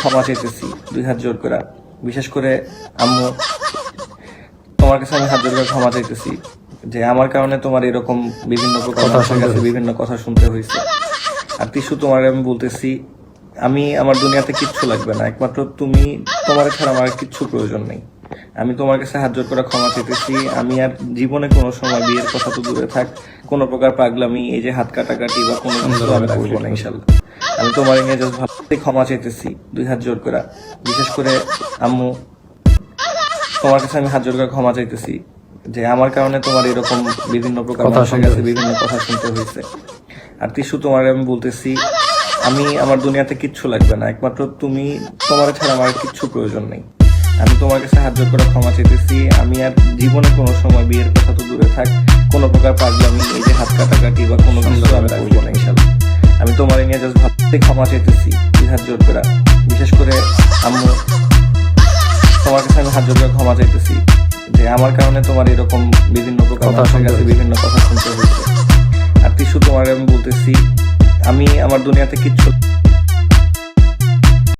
ক্ষমা চাইতেছি। দুই হাত জোর করে। বিশেষ করে আম্মু তোমার কাছে আমি হাত জোর করে ক্ষমা চাইতেছি যে আমার কারণে তোমার এরকম বিভিন্ন প্রকার মানুষের কাছে হয়েছে। বিভিন্ন কথা শুনতে হয়েছে। আর তিসু তোমার আমি বলতেছি আমি আমার দুনিয়াতে কিচ্ছু লাগবে না। একমাত্র তুমি তোমার ছাড়া আমার কিচ্ছু প্রয়োজন নেই। আমি তোমার কাছে হাত জোর করে ক্ষমা চাইতেছি আমি আর জীবনে কোনো সময় বিয়ের কথা তো দূরে থাক কোনো প্রকার পাগলামি এই যে হাত কাটাকাটি বা কোনো কিছু আমি করব না ইনশাল্লাহ আমি তোমার নিয়ে জাস্ট ভাবতে ক্ষমা চাইতেছি দুই হাত জোর করে। বিশেষ করে আম্মু তোমার কাছে আমি হাত জোর করে ক্ষমা চাইতেছি যে আমার কারণে তোমার এরকম বিভিন্ন প্রকার কথা মানুষের কাছে বিভিন্ন কথা শুনতে হয়েছে। আর তিসু তোমার আমি বলতেছি আমি আমার দুনিয়াতে কিচ্ছু লাগবে না একমাত্র তুমি তোমার ছাড়া আমার কিচ্ছু প্রয়োজন নেই। আমি তোমার কাছে হাত জোর করে ক্ষমা চাইতেছি আমি আর জীবনে কোনো সময় বিয়ের কথা তো দূরে থাক কোনো প্রকার পাগলামি এই যে হাত কাটাকাটি বা কোনো কিছু আমি করব না ইনশাল্লাহ। আমি তোমার নিয়ে জাস্ট ভাবতে ক্ষমা চাইতেছি দুই হাত জোর করে। বিশেষ করে আম্মু তোমার কাছে আমি হাত জোর করে ক্ষমা চাইতেছি যে আমার কারণে তোমার এরকম বিভিন্ন প্রকার মানুষের কাছে বিভিন্ন কথা শুনতে হয়েছে। আর কিছু তোমার আমি বলতেছি আমি আমার দুনিয়াতে কিচ্ছু